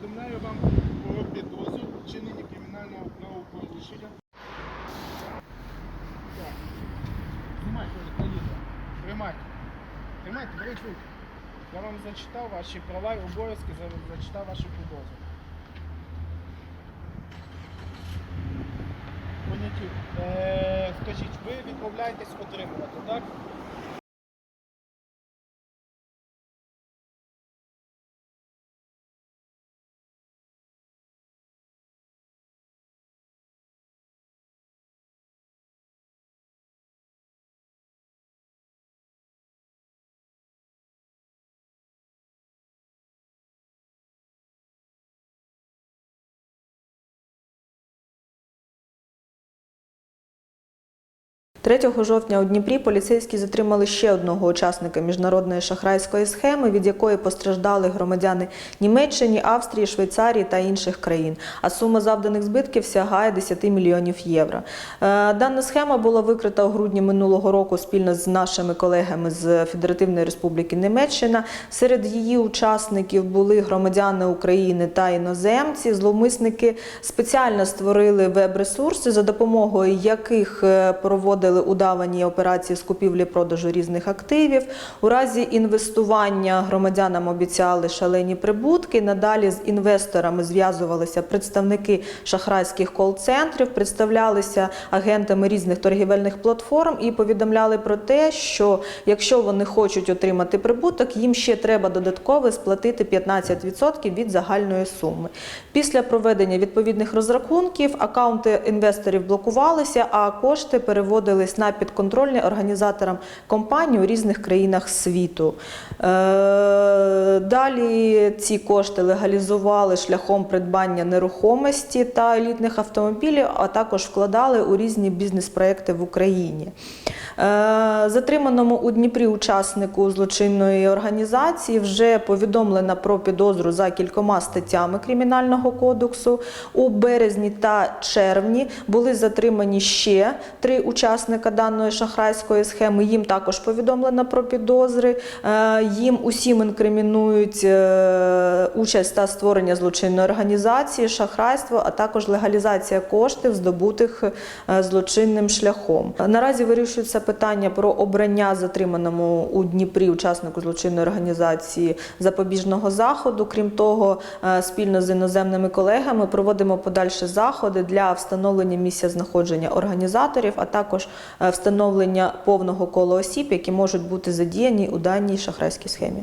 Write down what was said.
повідомляю вам про підозру вчинення кримінального правопорушення. Відео. Тримайте. Тримайте, беріть руки. Я вам зачитав ваші права і обов'язки, зачитав вашу підозру. Поняті. Е, скажіть, ви відмовляєтесь отримувати, так? – 3 жовтня у Дніпрі поліцейські затримали ще одного учасника міжнародної шахрайської схеми, від якої постраждали громадяни Німеччини, Австрії, Швейцарії та інших країн. А сума завданих збитків сягає 10 мільйонів євро. Е, Дана схема була викрита у грудні минулого року спільно з нашими колегами з Федеративної Республіки Німеччина. Серед її учасників були громадяни України та іноземці. Зловмисники спеціально створили веб-ресурси, за допомогою яких е, проводили удавані операції з купівлі-продажу різних активів. У разі інвестування громадянам обіцяли шалені прибутки. Надалі з інвесторами зв'язувалися представники шахрайських кол-центрів, представлялися агентами різних торгівельних платформ і повідомляли про те, що якщо вони хочуть отримати прибуток, їм ще треба додатково сплатити 15% від загальної суми. Після проведення відповідних розрахунків акаунти інвесторів блокувалися, а кошти переводились на підконтрольні організаторам компаній у різних країнах світу. Е, Далі ці кошти легалізували шляхом придбання нерухомості та елітних автомобілів, а також вкладали у різні бізнес-проекти в Україні. Е, Затриманому у Дніпрі учаснику злочинної організації вже повідомлено про підозру за кількома статтями Кримінального кодексу. У березні та червні були затримані ще три учасника даної шахрайської схеми. Їм також повідомлено про підозри. Е, Їм усім інкримінують е, участь та створення злочинної організації, шахрайство, а також легалізація коштів, здобутих е, злочинним шляхом. Наразі вирішується питання про обрання затриманому у Дніпрі учаснику злочинної організації запобіжного заходу. Крім того, спільно з іноземними колегами проводимо подальші заходи для встановлення місця знаходження організаторів, а також встановлення повного кола осіб, які можуть бути задіяні у даній шахрайській схемі.